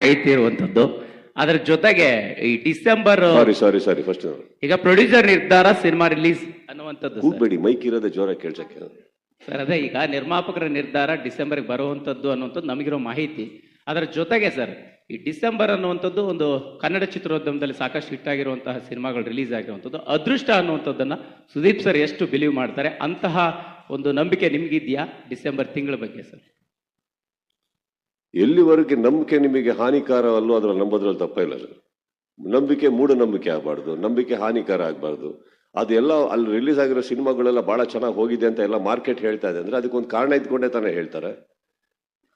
ಐತಿ ಅದರ ಜೊತೆಗೆ ಈ December sorry sorry sorry first ಈಗ ಪ್ರೊಡ್ಯೂಸರ್ ನಿರ್ಧಾರ ಸಿನಿಮಾ ರಿಲೀಸ್ ಅನ್ನುವಂಥದ್ದು ಸರ್. ಕೂಗ್ಬೇಡಿ ಮೈಕ್ ಇರೋದೇ ಜೋರ ಕೇಳ್ಸಕ್ಕೆ. ಸರ್ ಅದೇ ಈಗ ನಿರ್ಮಾಪಕರ ನಿರ್ಧಾರ ಡಿಸೆಂಬರ್ಗೆ ಬರುವಂಥದ್ದು ಅನ್ನುವಂಥದ್ದು ನಮಗಿರೋ ಮಾಹಿತಿ. ಅದರ ಜೊತೆಗೆ ಸರ್ ಈ ಡಿಸೆಂಬರ್ ಅನ್ನುವಂಥದ್ದು ಒಂದು ಕನ್ನಡ ಚಿತ್ರೋದ್ಯಮದಲ್ಲಿ ಸಾಕಷ್ಟು ಹಿಟ್ ಆಗಿರುವಂತಹ ಸಿನಿಮಾಗಳು ರಿಲೀಸ್ ಆಗಿರುವಂಥದ್ದು. ಅದೃಷ್ಟ ಅನ್ನುವಂಥದ್ದನ್ನ ಸುದೀಪ್ ಸರ್ ಎಷ್ಟು ಬಿಲೀವ್ ಮಾಡ್ತಾರೆ? ಅಂತಹ ಒಂದು ನಂಬಿಕೆ ನಿಮಗಿದೆಯಾ ಡಿಸೆಂಬರ್ ತಿಂಗಳ ಬಗ್ಗೆ ಸರ್ ಎಲ್ಲಿವರೆಗೆ ನಂಬಿಕೆ ನಿಮಗೆ ಹಾನಿಕಾರವಲ್ಲೋ ಅದರ ನಂಬೋದ್ರಲ್ಲಿ ತಪ್ಪ ಇಲ್ಲ ಸರ್ ನಂಬಿಕೆ ಮೂಢನಂಬಿಕೆ ಆಗಬಾರ್ದು, ನಂಬಿಕೆ ಹಾನಿಕಾರ ಆಗಬಾರ್ದು. ಅದೆಲ್ಲ ಅಲ್ಲಿ ರಿಲೀಸ್ ಆಗಿರೋ ಸಿನಿಮಾಗಳೆಲ್ಲ ಭಾಳ ಚೆನ್ನಾಗಿ ಹೋಗಿದೆ ಅಂತ ಎಲ್ಲ ಮಾರ್ಕೆಟ್ ಹೇಳ್ತಾ ಇದೆ. ಅಂದರೆ ಅದಕ್ಕೊಂದು ಕಾರಣ ಇದ್ಕೊಂಡೇ ತಾನೇ ಹೇಳ್ತಾರೆ.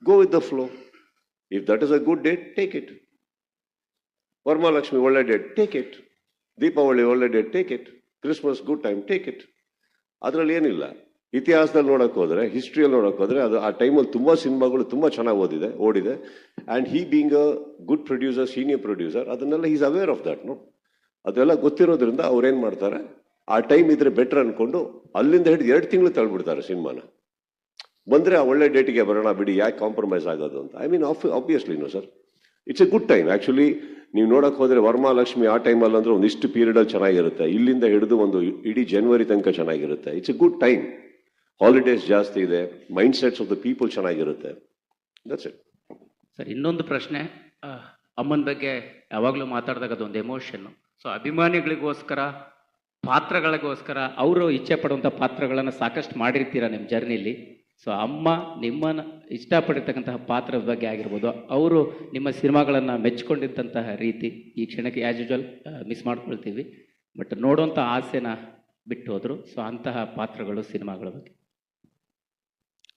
Go with the flow if that is a good date take it Varamahalakshmi ಒಳ್ಳೆ ಡೇಟ್ ಟೇಕ್ ಇಟ್ ದೀಪಾವಳಿ ಒಳ್ಳೆ date take it Christmas good time take it ಅದರಲ್ಲಿ ಏನಿಲ್ಲ. ಇತಿಹಾಸದಲ್ಲಿ ನೋಡೋಕೆ ಹೋದರೆ ಹಿಸ್ಟ್ರಿಯಲ್ಲಿ ನೋಡೋಕೆ ಹೋದರೆ, ಅದು ಆ ಟೈಮಲ್ಲಿ ತುಂಬ ಸಿನಿಮಾಗಳು ತುಂಬ ಚೆನ್ನಾಗಿ ಓದಿದೆ, ಓಡಿದೆ. And he being a good producer senior producer ಅದನ್ನೆಲ್ಲ is aware of that no ಅದೆಲ್ಲ ಗೊತ್ತಿರೋದ್ರಿಂದ ಅವ್ರೇನು ಮಾಡ್ತಾರೆ? ಆ ಟೈಮ್ ಇದ್ರೆ ಬೆಟರ್ ಅಂದ್ಕೊಂಡು ಅಲ್ಲಿಂದ ಹಿಡಿದು ಎರಡು ತಿಂಗಳು ತಳ್ಬಿಡ್ತಾರೆ ಸಿನಿಮಾನ. ಬಂದರೆ ಆ ಒಳ್ಳೆ ಡೇಟಿಗೆ ಬರೋಣ ಬಿಡಿ, ಯಾಕೆ ಕಾಂಪ್ರಮೈಸ್ ಆಗೋದು ಅಂತ? I mean of no sir it's a good time actually ನೀವು ನೋಡೋಕೆ ಹೋದರೆ ವರ್ಮಾಲಕ್ಷ್ಮಿ ಆ ಟೈಮಲ್ಲಿ ಅಂದ್ರೆ ಒಂದಿಷ್ಟು ಪೀರಿಯಡ್ ಅಲ್ಲಿ ಚೆನ್ನಾಗಿರುತ್ತೆ. ಇಲ್ಲಿಂದ ಹಿಡಿದು ಒಂದು ಇಡೀ ಜನವರಿ ತನಕ ಚೆನ್ನಾಗಿರುತ್ತೆ. It's a good time holidays ಜಾಸ್ತಿ ಇದೆ. Mind sets of the people ಚೆನ್ನಾಗಿರುತ್ತೆ ದಟ್ಸ್ ಸರ್, ಇನ್ನೊಂದು ಪ್ರಶ್ನೆ. ಅಮ್ಮನ ಬಗ್ಗೆ ಯಾವಾಗಲೂ ಮಾತಾಡಿದಾಗ ಅದೊಂದು ಎಮೋಷನ್ ಸೊ ಅಭಿಮಾನಿಗಳಿಗೋಸ್ಕರ, ಪಾತ್ರಗಳಿಗೋಸ್ಕರ ಅವರು ಇಚ್ಛೆ ಪಡುವಂಥ ಪಾತ್ರಗಳನ್ನು ಸಾಕಷ್ಟು ಮಾಡಿರ್ತೀರ ನಿಮ್ಮ ಜರ್ನಿಲಿ ಸೊ ಅಮ್ಮ ನಿಮ್ಮನ್ನು ಇಷ್ಟಪಡಿರ್ತಕ್ಕಂತಹ ಪಾತ್ರದ ಬಗ್ಗೆ ಆಗಿರ್ಬೋದು. ಅವರು ನಿಮ್ಮ ಸಿನಿಮಾಗಳನ್ನು ಮೆಚ್ಚಿಕೊಂಡಿದ್ದಂತಹ ರೀತಿ ಈ ಕ್ಷಣಕ್ಕೆ ಆ್ಯಸ್ ಯೂಶುವಲ್ ಮಿಸ್ ಮಾಡ್ಕೊಳ್ತೀವಿ. ಬಟ್ ನೋಡುವಂಥ ಆಸೆನ ಬಿಟ್ಟು ಹೋದರು. ಸೊ ಅಂತಹ ಪಾತ್ರಗಳು, ಸಿನಿಮಾಗಳ ಬಗ್ಗೆ.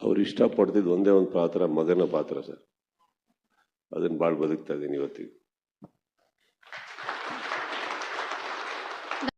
ಅವ್ರು ಇಷ್ಟಪಡ್ತಿದ್ದು ಒಂದೇ ಒಂದು ಪಾತ್ರ ಮಗನ ಪಾತ್ರ ಸರ್. ಅದನ್ನು ಭಾಳ ಬದುಕ್ತಾ ಇದ್ದೀನಿ ಇವತ್ತಿಗೆ.